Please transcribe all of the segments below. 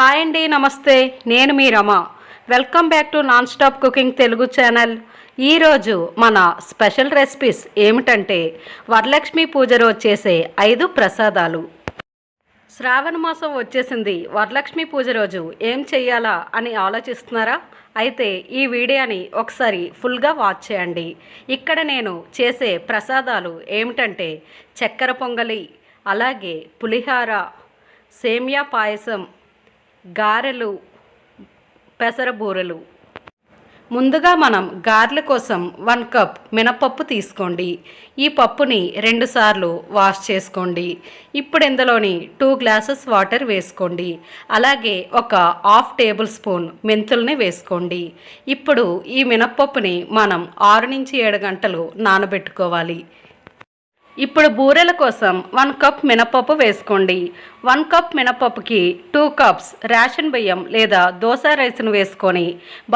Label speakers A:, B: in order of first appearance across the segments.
A: Hi అండి నమస్తే. నేను మీ Rama. Welcome back to non stop cooking Telugu channel. ఈరోజు మన స్పెషల్ రెసిపీస్ ఏమిటంటే వరలక్ష్మి పూజ రోజు చేసే ఐదు ప్రసాదాలు. శ్రావణ మాసం వచ్చేసింది. వరలక్ష్మి పూజ రోజు ఏం చెయ్యాలా అని ఆలోచిస్తున్నారా? అయితే ఈ వీడియోని ఒకసారి ఫుల్గా వాచ్ చేయండి. ఇక్కడ నేను చేసే ప్రసాదాలు ఏమిటంటే చక్కెర పొంగలి అలాగే పులిహార సేమియా పాయసం గారెలు పెసర బూరెలు ముందుగా మనం గారెల కోసం వన్ కప్ మినపప్పు తీసుకోండి. ఈ పప్పుని రెండుసార్లు వాష్ చేసుకోండి. ఇప్పుడు ఇందులోని టూ గ్లాసెస్ వాటర్ వేసుకోండి. అలాగే ఒక హాఫ్ టేబుల్ స్పూన్ మెంతుల్ని వేసుకోండి. ఇప్పుడు ఈ మినపప్పుని మనం ఆరు నుంచి ఏడు గంటలు నానబెట్టుకోవాలి. ఇప్పుడు బూరెల కోసం వన్ కప్ మినపప్పు వేసుకోండి. వన్ కప్ మినపప్పుకి టూ కప్స్ రేషన్ బియ్యం లేదా దోశ రైస్ను వేసుకొని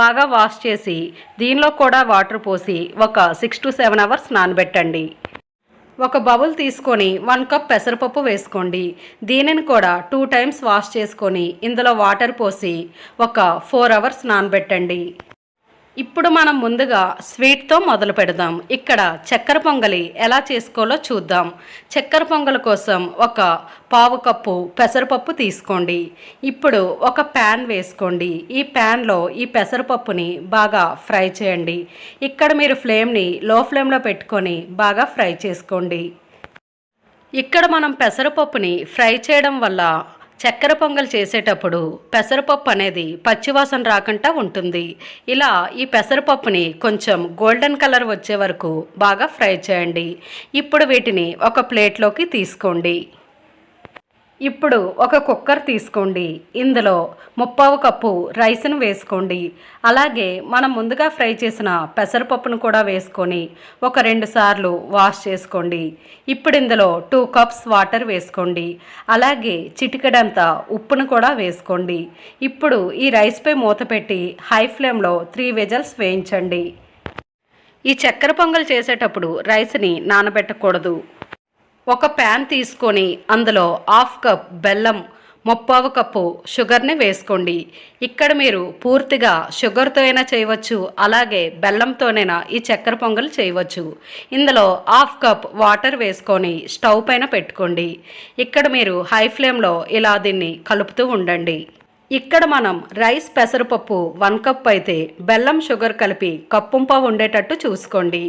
A: బాగా వాష్ చేసి దీనిలో కూడా వాటర్ పోసి ఒక సిక్స్ టు సెవెన్ అవర్స్ నానబెట్టండి. ఒక బౌల్ తీసుకొని వన్ కప్ పెసరపప్పు వేసుకోండి. దీనిని కూడా టూ టైమ్స్ వాష్ చేసుకొని ఇందులో వాటర్ పోసి ఒక ఫోర్ అవర్స్ నానబెట్టండి. ఇప్పుడు మనం ముందుగా స్వీట్తో మొదలు పెడదాం. ఇక్కడ చక్కెర పొంగలి ఎలా చేసుకోవాలో చూద్దాం. చక్కెర పొంగలి కోసం ఒక పావు కప్పు పెసరపప్పు తీసుకోండి. ఇప్పుడు ఒక ప్యాన్ వేసుకోండి. ఈ ప్యాన్లో ఈ పెసరపప్పుని బాగా ఫ్రై చేయండి. ఇక్కడ మీరు ఫ్లేమ్ని లో ఫ్లేమ్లో పెట్టుకొని బాగా ఫ్రై చేసుకోండి. ఇక్కడ మనం పెసరపప్పుని ఫ్రై చేయడం వల్ల చక్కెర పొంగల్ చేసేటప్పుడు పెసరపప్పు అనేది పచ్చివాసన రాకుండా ఉంటుంది. ఇలా ఈ పెసరపప్పుని కొంచెం గోల్డెన్ కలర్ వచ్చే వరకు బాగా ఫ్రై చేయండి. ఇప్పుడు వీటిని ఒక ప్లేట్లోకి తీసుకోండి. ఇప్పుడు ఒక కుక్కర్ తీసుకోండి. ఇందులో ముప్పావు కప్పు రైస్ను వేసుకోండి. అలాగే మనం ముందుగా ఫ్రై చేసిన పెసరపప్పును కూడా వేసుకొని ఒక రెండు సార్లు వాష్ చేసుకోండి. ఇప్పుడు ఇందులో టూ కప్స్ వాటర్ వేసుకోండి. అలాగే చిటికడంత ఉప్పును కూడా వేసుకోండి. ఇప్పుడు ఈ రైస్పై మూత పెట్టి హై ఫ్లేమ్లో త్రీ వెజల్స్ వేయించండి. ఈ చక్కెర పొంగల్ చేసేటప్పుడు రైస్ని నానబెట్టకూడదు. ఒక ప్యాన్ తీసుకొని అందులో హాఫ్ కప్ బెల్లం ముప్పావు కప్పు షుగర్ని వేసుకోండి. ఇక్కడ మీరు పూర్తిగా షుగర్తో అయినా చేయవచ్చు అలాగే బెల్లంతోనైనా ఈ చక్కెర పొంగల్ చేయవచ్చు. ఇందులో హాఫ్ కప్ వాటర్ వేసుకొని స్టవ్ పైన పెట్టుకోండి. ఇక్కడ మీరు హై ఫ్లేమ్లో ఇలా దీన్ని కలుపుతూ ఉండండి. ఇక్కడ మనం రైస్ పెసరపప్పు వన్ కప్ అయితే బెల్లం షుగర్ కలిపి కప్పుంపావు ఉండేటట్టు చూసుకోండి.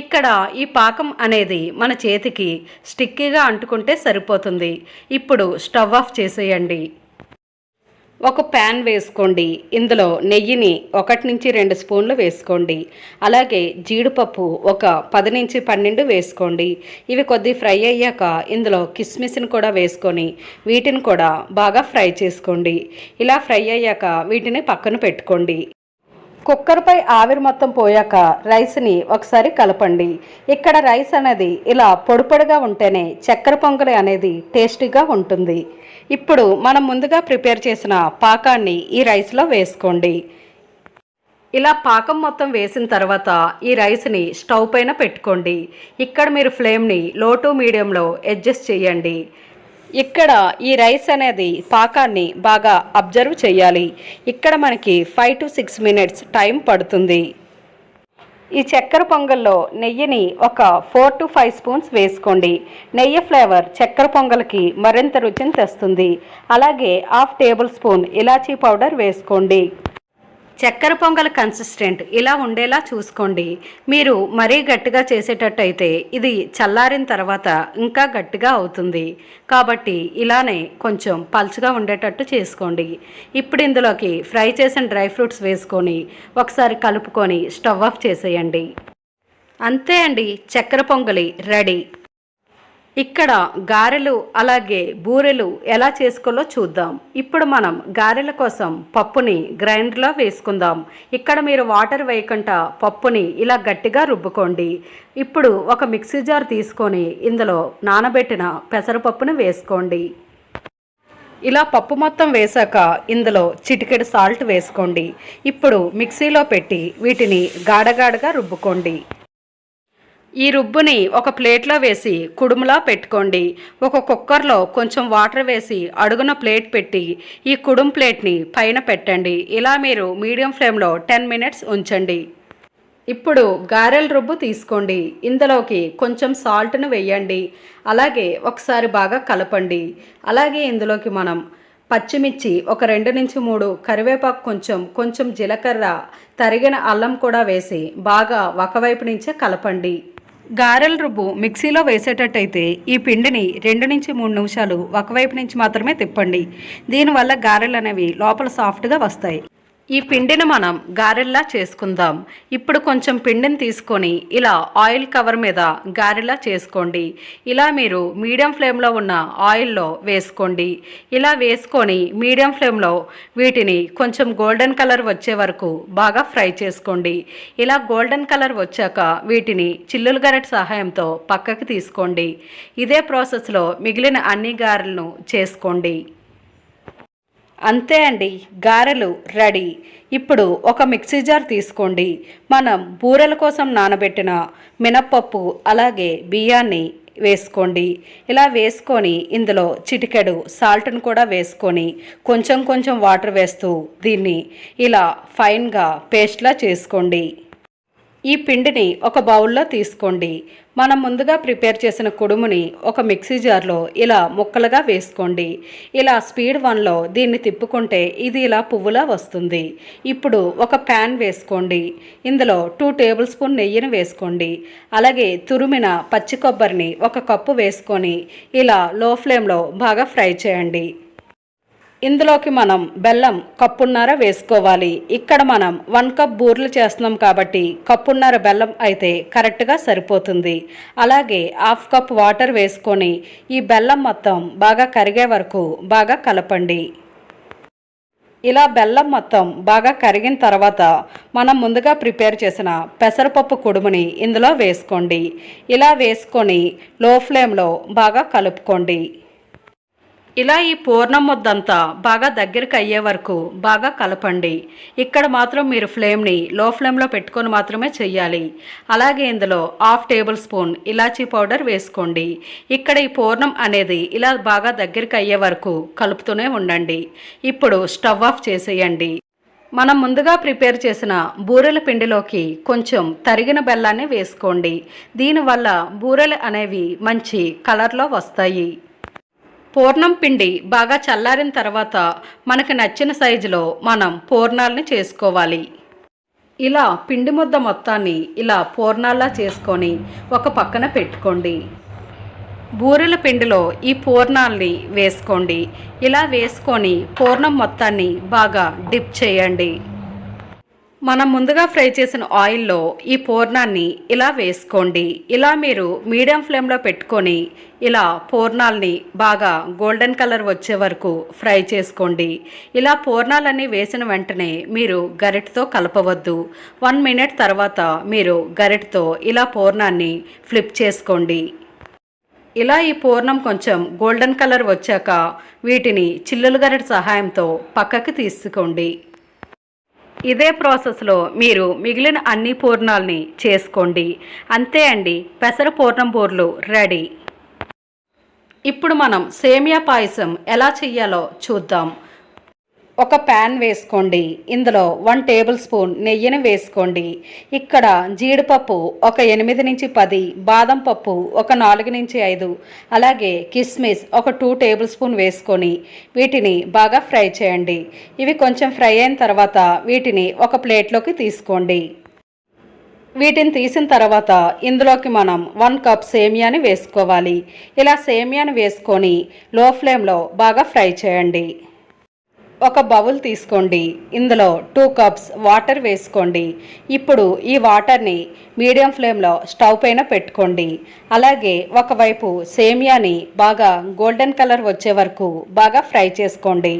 A: ఇక్కడ ఈ పాకం అనేది మన చేతికి స్టిక్కీగా అంటుకుంటే సరిపోతుంది. ఇప్పుడు స్టవ్ ఆఫ్ చేసేయండి. ఒక ప్యాన్ వేసుకోండి. ఇందులో నెయ్యిని ఒకటి నుంచి రెండు స్పూన్లు వేసుకోండి. అలాగే జీడిపప్పు ఒక పది నుంచి పన్నెండు వేసుకోండి. ఇవి కొద్ది ఫ్రై అయ్యాక ఇందులో కిస్మిస్ని కూడా వేసుకొని వీటిని కూడా బాగా ఫ్రై చేసుకోండి. ఇలా ఫ్రై అయ్యాక వీటిని పక్కన పెట్టుకోండి. కుక్కర్పై ఆవిరి మొత్తం పోయాక రైస్ని ఒకసారి కలపండి. ఇక్కడ రైస్ అనేది ఇలా పొడిపొడిగా ఉంటేనే చక్కెర పొంగలి అనేది టేస్టీగా ఉంటుంది. ఇప్పుడు మనం ముందుగా ప్రిపేర్ చేసిన పాకాన్ని ఈ రైస్లో వేసుకోండి. ఇలా పాకం మొత్తం వేసిన తర్వాత ఈ రైస్ని స్టవ్ పైన పెట్టుకోండి. ఇక్కడ మీరు ఫ్లేమ్ని లో టు మీడియంలో అడ్జస్ట్ చేయండి. ఇక్కడ ఈ రైస్ అనేది పాకాన్ని బాగా అబ్జర్వ్ చేయాలి. ఇక్కడ మనకి five to six minutes time పడుతుంది. ఈ చక్కెర పొంగల్లో నెయ్యిని ఒక ఫోర్ టు ఫైవ్ స్పూన్స్ వేసుకోండి. నెయ్యి ఫ్లేవర్ చక్కెర పొంగల్కి మరింత రుచిని తెస్తుంది. అలాగే హాఫ్ టేబుల్ స్పూన్ ఇలాచీ పౌడర్ వేసుకోండి. చక్కెర పొంగల్ కన్సిస్టెంట్ ఇలా ఉండేలా చూసుకోండి. మీరు మరీ గట్టిగా చేసేటట్టయితే ఇది చల్లారిన తర్వాత ఇంకా గట్టిగా అవుతుంది. కాబట్టి ఇలానే కొంచెం పల్చగా ఉండేటట్టు చేసుకోండి. ఇప్పుడు ఇందులోకి ఫ్రై చేసిన డ్రై ఫ్రూట్స్ వేసుకొని ఒకసారి కలుపుకొని స్టవ్ ఆఫ్ చేసేయండి. అంతే అండి. చక్కెర పొంగలి రెడీ. ఇక్కడ గారెలు అలాగే బూరెలు ఎలా చేసుకోవాలో చూద్దాం. ఇప్పుడు మనం గారెల కోసం పప్పుని గ్రైండర్లో వేసుకుందాం. ఇక్కడ మీరు వాటర్ వేయకుండా పప్పుని ఇలా గట్టిగా రుబ్బుకోండి. ఇప్పుడు ఒక మిక్సీ జార్ తీసుకొని ఇందులో నానబెట్టిన పెసరపప్పును వేసుకోండి. ఇలా పప్పు మొత్తం వేశాక ఇందులో చిటికెడు సాల్ట్ వేసుకోండి. ఇప్పుడు మిక్సీలో పెట్టి వీటిని గాడగాడగా రుబ్బుకోండి. ఈ రుబ్బుని ఒక ప్లేట్లో వేసి కుడుములా పెట్టుకోండి. ఒక కుక్కర్లో కొంచెం వాటర్ వేసి అడుగున ప్లేట్ పెట్టి ఈ కుడుం ప్లేట్ని పైన పెట్టండి. ఇలా మీరు మీడియం ఫ్లేమ్లో టెన్ మినిట్స్ ఉంచండి. ఇప్పుడు గారెల రుబ్బు తీసుకోండి. ఇందులోకి కొంచెం సాల్ట్ను వేయండి. అలాగే ఒకసారి బాగా కలపండి. అలాగే ఇందులోకి మనం పచ్చిమిర్చి ఒక రెండు నుంచి మూడు కరివేపాకు కొంచెం కొంచెం జీలకర్ర తరిగిన అల్లం కూడా వేసి బాగా ఒకవైపు నుంచే కలపండి. గారెల రుబ్బు మిక్సీలో వేసేటట్టయితే ఈ పిండిని రెండు నుంచి మూడు నిమిషాలు ఒకవైపు నుంచి మాత్రమే తిప్పండి. దీనివల్ల గారెలు అనేవి లోపల సాఫ్ట్గా వస్తాయి. ఈ పిండిని మనం గారెల్లా చేసుకుందాం. ఇప్పుడు కొంచెం పిండిని తీసుకొని ఇలా ఆయిల్ కవర్ మీద గారెలా చేసుకోండి. ఇలా మీరు మీడియం ఫ్లేమ్లో ఉన్న ఆయిల్లో వేసుకోండి. ఇలా వేసుకొని మీడియం ఫ్లేమ్లో వీటిని కొంచెం గోల్డెన్ కలర్ వచ్చే వరకు బాగా ఫ్రై చేసుకోండి. ఇలా గోల్డెన్ కలర్ వచ్చాక వీటిని చిల్లులు గరెట్ సహాయంతో పక్కకి తీసుకోండి. ఇదే ప్రాసెస్లో మిగిలిన అన్ని గారెలను చేసుకోండి. అంతే అండి గారెలు రెడీ. ఇప్పుడు ఒక మిక్సీ జార్ తీసుకోండి. మనం బూరెల కోసం నానబెట్టిన మినప్పప్పు అలాగే బియ్యాన్ని వేసుకోండి. ఇలా వేసుకొని ఇందులో చిటికెడు సాల్ట్ను కూడా వేసుకొని కొంచెం కొంచెం వాటర్ వేస్తూ దీన్ని ఇలా ఫైన్గా పేస్ట్లా చేసుకోండి. ఈ పిండిని ఒక బౌల్లో తీసుకోండి. మనం ముందుగా ప్రిపేర్ చేసిన కుడుముని ఒక మిక్సీ జార్లో ఇలా ముక్కలుగా వేసుకోండి. ఇలా స్పీడ్ వన్లో దీన్ని తిప్పుకుంటే ఇది ఇలా పువ్వులా వస్తుంది. ఇప్పుడు ఒక ప్యాన్ వేసుకోండి. ఇందులో టూ టేబుల్ స్పూన్ నెయ్యిని వేసుకోండి. అలాగే తురిమిన పచ్చి కొబ్బరిని ఒక కప్పు వేసుకొని ఇలా లో ఫ్లేమ్లో బాగా ఫ్రై చేయండి. ఇందులోకి మనం బెల్లం కప్పున్నర వేసుకోవాలి. ఇక్కడ మనం వన్ కప్ బూర్లు చేస్తున్నాం కాబట్టి కప్పున్నర బెల్లం అయితే కరెక్ట్గా సరిపోతుంది. అలాగే హాఫ్ కప్ వాటర్ వేసుకొని ఈ బెల్లం మొత్తం బాగా కరిగే వరకు బాగా కలపండి. ఇలా బెల్లం మొత్తం బాగా కరిగిన తర్వాత మనం ముందుగా ప్రిపేర్ చేసిన పెసరపప్పు కుడుముని ఇందులో వేసుకోండి. ఇలా వేసుకొని లో ఫ్లేమ్లో బాగా కలుపుకోండి. ఇలా ఈ పూర్ణం ముద్దంతా బాగా దగ్గరికి అయ్యే వరకు బాగా కలపండి. ఇక్కడ మాత్రం మీరు ఫ్లేమ్ని లో ఫ్లేమ్లో పెట్టుకొని మాత్రమే చెయ్యాలి. అలాగే ఇందులో హాఫ్ టేబుల్ స్పూన్ ఇలాచీ పౌడర్ వేసుకోండి. ఇక్కడ ఈ పూర్ణం అనేది ఇలా బాగా దగ్గరికి అయ్యే వరకు కలుపుతూనే ఉండండి. ఇప్పుడు స్టవ్ ఆఫ్ చేసేయండి. మనం ముందుగా ప్రిపేర్ చేసిన బూరెల పిండిలోకి కొంచెం తరిగిన బెల్లాన్ని వేసుకోండి. దీనివల్ల బూరెలు అనేవి మంచి కలర్లో వస్తాయి. పూర్ణం పిండి బాగా చల్లారిన తర్వాత మనకు నచ్చిన సైజులో మనం పూర్ణాలని చేసుకోవాలి. ఇలా పిండి ముద్ద మొత్తాన్ని ఇలా పూర్ణాల్లా చేసుకొని ఒక పక్కన పెట్టుకోండి. బూరెల పిండిలో ఈ పూర్ణాల్ని వేసుకోండి. ఇలా వేసుకొని పూర్ణం మొత్తాన్ని బాగా డిప్ చేయండి. మనం ముందుగా ఫ్రై చేసిన ఆయిల్లో ఈ పూర్ణాన్ని ఇలా వేసుకోండి. ఇలా మీరు మీడియం ఫ్లేమ్లో పెట్టుకొని ఇలా పూర్ణాల్ని బాగా గోల్డెన్ కలర్ వచ్చే వరకు ఫ్రై చేసుకోండి. ఇలా పూర్ణాలన్నీ వేసిన వెంటనే మీరు గరిటతో కలపవద్దు. వన్ మినిట్ తర్వాత మీరు గరిటతో ఇలా పూర్ణాన్ని ఫ్లిప్ చేసుకోండి. ఇలా ఈ పూర్ణం కొంచెం గోల్డెన్ కలర్ వచ్చాక వీటిని చిల్లులు గరిట సహాయంతో పక్కకి తీసుకోండి. ఇదే ప్రాసెస్లో మీరు మిగిలిన అన్ని పూర్ణాలని చేసుకోండి. అంతే అండి పెసర పూర్ణం బూర్లు రెడీ. ఇప్పుడు మనం సేమియా పాయసం ఎలా చెయ్యాలో చూద్దాం. ఒక ప్యాన్ వేసుకోండి. ఇందులో వన్ టేబుల్ స్పూన్ నెయ్యిని వేసుకోండి. ఇక్కడ జీడిపప్పు ఒక ఎనిమిది నుంచి పది బాదం పప్పు ఒక నాలుగు నుంచి ఐదు అలాగే కిస్మిస్ ఒక టూ టేబుల్ స్పూన్ వేసుకొని వీటిని బాగా ఫ్రై చేయండి. ఇవి కొంచెం ఫ్రై అయిన తర్వాత వీటిని ఒక ప్లేట్లోకి తీసుకోండి. వీటిని తీసిన తర్వాత ఇందులోకి మనం వన్ కప్ సేమియాని వేసుకోవాలి. ఇలా సేమియాని వేసుకొని లో ఫ్లేమ్లో బాగా ఫ్రై చేయండి. ఒక బౌల్ తీసుకోండి. ఇందులో టూ కప్స్ వాటర్ వేసుకోండి. ఇప్పుడు ఈ వాటర్ని మీడియం ఫ్లేమ్లో స్టవ్ పైన పెట్టుకోండి. అలాగే ఒకవైపు సేమియాని బాగా గోల్డెన్ కలర్ వచ్చే వరకు బాగా ఫ్రై చేసుకోండి.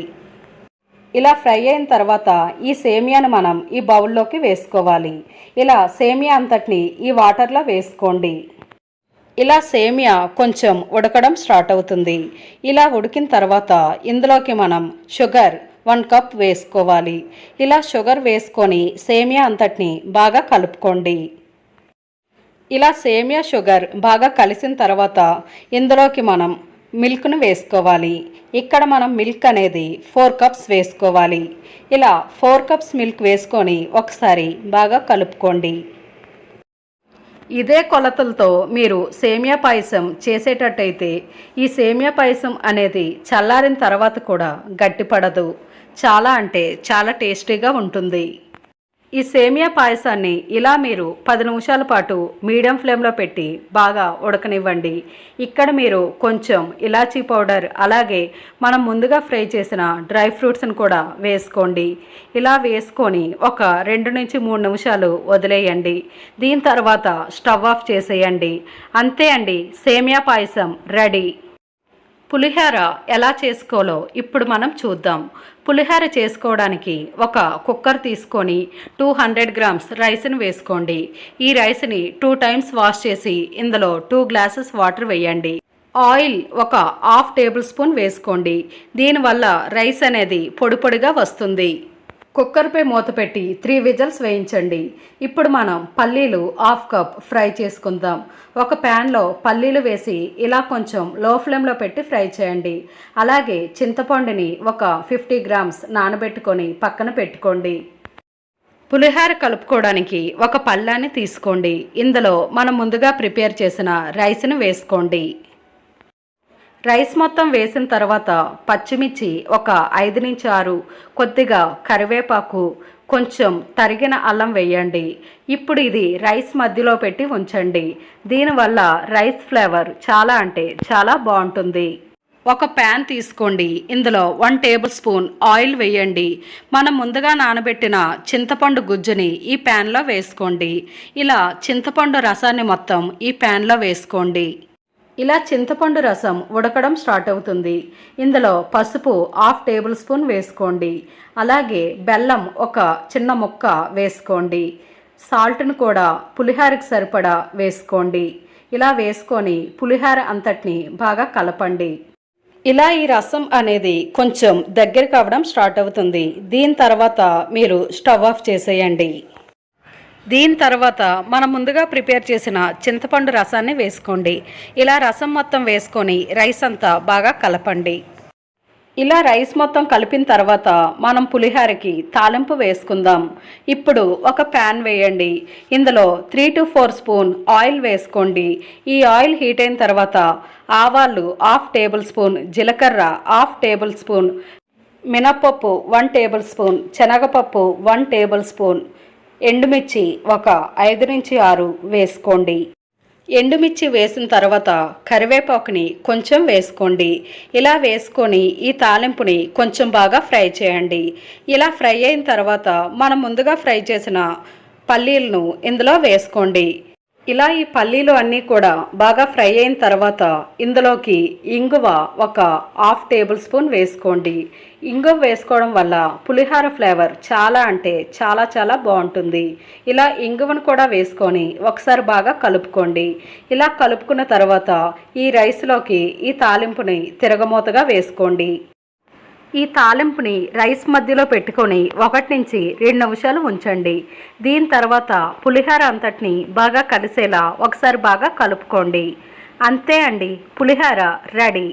A: ఇలా ఫ్రై అయిన తర్వాత ఈ సేమియాను మనం ఈ బౌల్లోకి వేసుకోవాలి. ఇలా సేమియా అంతటిని ఈ వాటర్లో వేసుకోండి. ఇలా సేమియా కొంచెం ఉడకడం స్టార్ట్ అవుతుంది. ఇలా ఉడికిన తర్వాత ఇందులోకి మనం షుగర్ వన్ కప్ వేసుకోవాలి. ఇలా షుగర్ వేసుకొని సేమియా అంతటిని బాగా కలుపుకోండి. ఇలా సేమియా షుగర్ బాగా కలిసిన తర్వాత ఇందులోకి మనం మిల్క్ను వేసుకోవాలి. ఇక్కడ మనం మిల్క్ అనేది ఫోర్ కప్స్ వేసుకోవాలి. ఇలా ఫోర్ కప్స్ మిల్క్ వేసుకొని ఒకసారి బాగా కలుపుకోండి. ఇదే కొలతలతో మీరు సేమియా పాయసం చేసేటట్టయితే ఈ సేమియా పాయసం అనేది చల్లారిన తర్వాత కూడా గట్టిపడదు. చాలా అంటే చాలా టేస్టీగా ఉంటుంది. ఈ సేమియా పాయసాన్ని ఇలా మీరు పది నిమిషాల పాటు మీడియం ఫ్లేమ్లో పెట్టి బాగా ఉడకనివ్వండి. ఇక్కడ మీరు కొంచెం ఇలాచీ పౌడర్ అలాగే మనం ముందుగా ఫ్రై చేసిన డ్రై ఫ్రూట్స్ని కూడా వేసుకోండి. ఇలా వేసుకొని ఒక రెండు నుంచి మూడు నిమిషాలు వదిలేయండి. దీని తర్వాత స్టవ్ ఆఫ్ చేసేయండి. అంతే అండి సేమియా పాయసం రెడీ. పులిహోర ఎలా చేసుకోవాలో ఇప్పుడు మనం చూద్దాం. పులిహోర చేసుకోవడానికి ఒక కుక్కర్ తీసుకొని టూ హండ్రెడ్ గ్రామ్స్ రైస్ని వేసుకోండి. ఈ రైస్ని టూ టైమ్స్ వాష్ చేసి ఇందులో టూ గ్లాసెస్ వాటర్ వేయండి. ఆయిల్ ఒక హాఫ్ టేబుల్ స్పూన్ వేసుకోండి. దీనివల్ల రైస్ అనేది పొడి పొడిగా వస్తుంది. కుక్కర్పై మూత పెట్టి త్రీ విజల్స్ వేయించండి. ఇప్పుడు మనం పల్లీలు హాఫ్ కప్ ఫ్రై చేసుకుందాం. ఒక ప్యాన్లో పల్లీలు వేసి ఇలా కొంచెం లో ఫ్లేమ్లో పెట్టి ఫ్రై చేయండి. అలాగే చింతపండుని ఒక ఫిఫ్టీ గ్రామ్స్ నానబెట్టుకొని పక్కన పెట్టుకోండి. పులిహోర కలుపుకోవడానికి ఒక పళ్ళాన్ని తీసుకోండి. ఇందులో మనం ముందుగా ప్రిపేర్ చేసిన రైస్ను వేసుకోండి. రైస్ మొత్తం వేసిన తర్వాత పచ్చిమిర్చి ఒక ఐదు నుంచి ఆరు కొద్దిగా కరివేపాకు కొంచెం తరిగిన అల్లం వేయండి. ఇప్పుడు ఇది రైస్ మధ్యలో పెట్టి ఉంచండి. దీనివల్ల రైస్ ఫ్లేవర్ చాలా అంటే చాలా బాగుంటుంది. ఒక ప్యాన్ తీసుకోండి. ఇందులో వన్ టేబుల్ స్పూన్ ఆయిల్ వేయండి. మనం ముందుగా నానబెట్టిన చింతపండు గుజ్జుని ఈ ప్యాన్లో వేసుకోండి. ఇలా చింతపండు రసాన్ని మొత్తం ఈ ప్యాన్లో వేసుకోండి. ఇలా చింతపండు రసం ఉడకడం స్టార్ట్ అవుతుంది. ఇందులో పసుపు హాఫ్ టేబుల్ స్పూన్ వేసుకోండి. అలాగే బెల్లం ఒక చిన్న ముక్క వేసుకోండి. సాల్ట్ను కూడా పులిహారకు సరిపడా వేసుకోండి. ఇలా వేసుకొని పులిహార అంతటిని బాగా కలపండి. ఇలా ఈ రసం అనేది కొంచెం దగ్గర కావడం స్టార్ట్ అవుతుంది. దీని తర్వాత మీరు స్టవ్ ఆఫ్ చేసేయండి. దీని తర్వాత మనం ముందుగా ప్రిపేర్ చేసిన చింతపండు రసాన్ని వేసుకోండి. ఇలా రసం మొత్తం వేసుకొని రైస్ అంతా బాగా కలపండి. ఇలా రైస్ మొత్తం కలిపిన తర్వాత మనం పులిహోరకి తాలింపు వేసుకుందాం. ఇప్పుడు ఒక ప్యాన్ వేయండి. ఇందులో three to four spoon oil వేసుకోండి. ఈ ఆయిల్ హీట్ అయిన తర్వాత ఆవాలు హాఫ్ టేబుల్ స్పూన్ జీలకర్ర హాఫ్ టేబుల్ స్పూన్ మినప్పప్పు వన్ టేబుల్ స్పూన్ శనగపప్పు వన్ టేబుల్ స్పూన్ ఎండుమిర్చి ఒక ఐదు నుంచి ఆరు వేసుకోండి. ఎండుమిర్చి వేసిన తర్వాత కరివేపాకుని కొంచెం వేసుకోండి. ఇలా వేసుకొని ఈ తాలింపుని కొంచెం బాగా ఫ్రై చేయండి. ఇలా ఫ్రై అయిన తర్వాత మనం ముందుగా ఫ్రై చేసిన పల్లీలను ఇందులో వేసుకోండి. ఇలా ఈ పల్లీలు అన్నీ కూడా బాగా ఫ్రై అయిన తర్వాత ఇందులోకి ఇంగువ ఒక హాఫ్ టేబుల్ స్పూన్ వేసుకోండి. ఇంగువ వేసుకోవడం వల్ల పులిహార ఫ్లేవర్ చాలా అంటే చాలా చాలా బాగుంటుంది. ఇలా ఇంగువను కూడా వేసుకొని ఒకసారి బాగా కలుపుకోండి. ఇలా కలుపుకున్న తర్వాత ఈ రైస్లోకి ఈ తాలింపుని తిరగమూతగా వేసుకోండి. ఈ తాలింపుని రైస్ మధ్యలో పెట్టుకొని ఒకటి నుంచి రెండు నిమిషాలు ఉంచండి. దీని తర్వాత పులిహోర అంతటిని బాగా కలిసేలా ఒకసారి బాగా కలుపుకోండి. అంతే అండి పులిహోర రెడీ.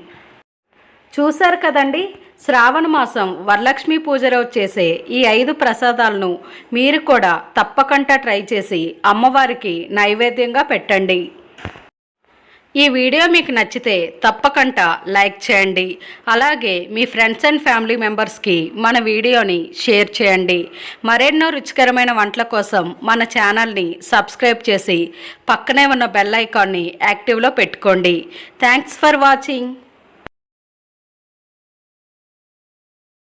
A: చూశారు కదండి శ్రావణ మాసం వరలక్ష్మి పూజ చేసే ఈ ఐదు ప్రసాదాలను మీరు కూడా తప్పకుండా ట్రై చేసి అమ్మవారికి నైవేద్యంగా పెట్టండి. ఈ వీడియో మీకు నచ్చితే తప్పకుండా లైక్ చేయండి. అలాగే మీ ఫ్రెండ్స్ అండ్ ఫ్యామిలీ మెంబర్స్కి మన వీడియోని షేర్ చేయండి. మరెన్నో రుచికరమైన వంటల కోసం మన ఛానల్ని సబ్స్క్రైబ్ చేసి పక్కనే ఉన్న బెల్ ఐకాన్ని యాక్టివ్లో పెట్టుకోండి. Thanks for watching.